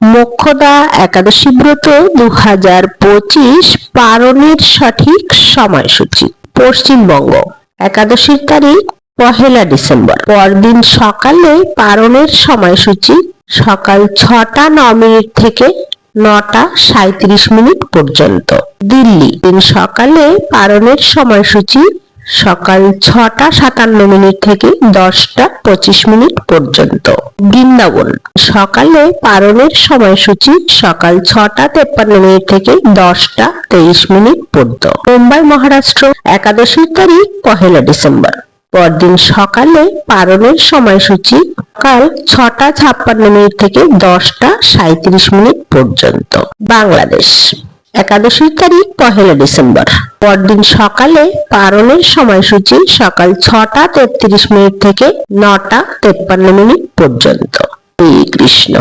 মোক্ষদা একাদশী ব্রত দু হাজার পঁচিশ পালনের সঠিক সময়সূচি, পশ্চিমবঙ্গ। একাদশীর তারিখ পহেলা ডিসেম্বর। পরদিন সকালে পালনের সময়সূচি সকাল ছটা ন মিনিট থেকে নটা সাঁত্রিশ মিনিট পর্যন্ত। দিল্লি, দিন সকালে পালনের সময়সূচি সকাল ছটা সাতান্ন মিনিট থেকে দশটা পঁচিশ মিনিট পর্যন্ত। বৃন্দাবন। সকালে পালনের সময়সূচি সকাল ছটা তেপ্পান্ন মিনিট থেকে দশটা তেইশ মিনিট পর্যন্ত। মুম্বাই মহারাষ্ট্র একাদশীর তারিখ পহেলা ডিসেম্বর। পরদিন সকালে পালনের সময়সূচি সকাল ছটা ছাপ্পান্ন মিনিট থেকে দশটা সাঁত্রিশ মিনিট পর্যন্ত। বাংলাদেশ। একাদশীর তারিখ পহেলা ডিসেম্বর। পরদিন সকালে পারণের সময়সূচি সকাল ছটা তেত্রিশ মিনিট থেকে নটা তেপ্পান্ন মিনিট পর্যন্ত। কৃষ্ণ।